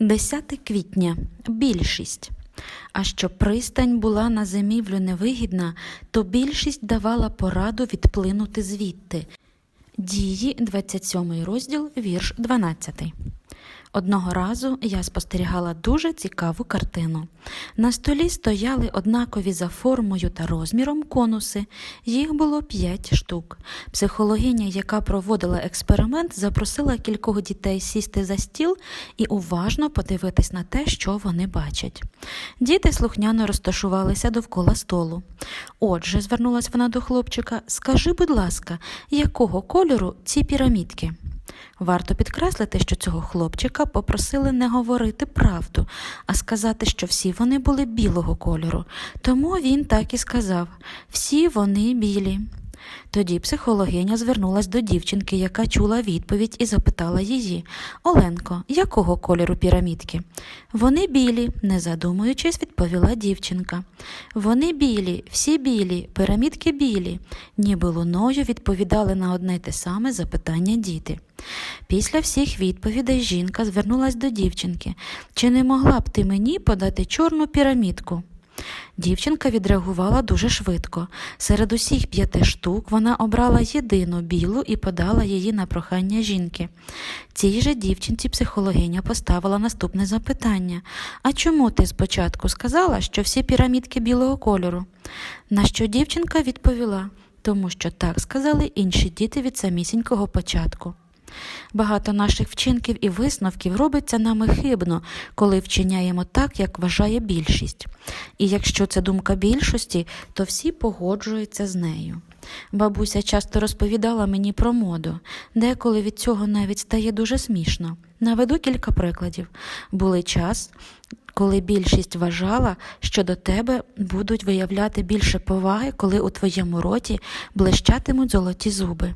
10 квітня. Більшість. А щоб пристань була на зимівлю невигідна, то більшість давала пораду відплинути звідти. Дії, 27 розділ, вірш 12. Одного разу я спостерігала дуже цікаву картину. На столі стояли однакові за формою та розміром конуси. Їх було п'ять штук. Психологиня, яка проводила експеримент, запросила кількох дітей сісти за стіл і уважно подивитись на те, що вони бачать. Діти слухняно розташувалися довкола столу. Отже, звернулась вона до хлопчика, скажи, будь ласка, якого кольору ці пірамідки? Варто підкреслити, що цього хлопчика попросили не говорити правду, а сказати, що всі вони були білого кольору. Тому він так і сказав: всі вони білі. Тоді психологиня звернулась до дівчинки, яка чула відповідь, і запитала її Оленко, якого кольору пірамідки? Вони білі, не задумуючись, відповіла дівчинка. Вони білі, всі білі, пірамідки білі, ніби луною відповідали на одне й те саме запитання діти. Після всіх відповідей жінка звернулась до дівчинки. Чи не могла б ти мені подати чорну пірамідку? Дівчинка відреагувала дуже швидко. Серед усіх п'яти штук вона обрала єдину білу і подала її на прохання жінки. Цій же дівчинці психологиня поставила наступне запитання: А чому ти спочатку сказала, що всі пірамідки білого кольору? На що дівчинка відповіла, тому що так сказали інші діти від самісінького початку. Багато наших вчинків і висновків робиться нами хибно, коли вчиняємо так, як вважає більшість. І якщо це думка більшості, то всі погоджуються з нею. Бабуся часто розповідала мені про моду, деколи від цього навіть стає дуже смішно. Наведу кілька прикладів. Були час, коли більшість вважала, що до тебе будуть виявляти більше поваги, коли у твоєму роті блищатимуть золоті зуби.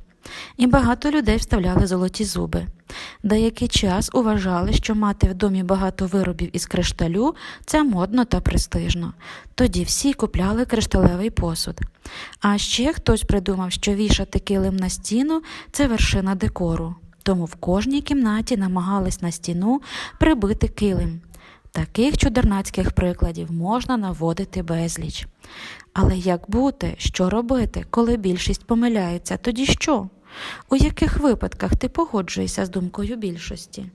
І багато людей вставляли золоті зуби. Деякий час уважали, що мати в домі багато виробів із кришталю це модно та престижно. Тоді всі купляли кришталевий посуд. А ще хтось придумав, що вішати килим на стіну це вершина декору. Тому в кожній кімнаті намагались на стіну прибити килим. Таких чудернацьких прикладів можна наводити безліч. Але як бути, що робити, коли більшість помиляється, тоді що? У яких випадках ти погоджуєшся з думкою більшості?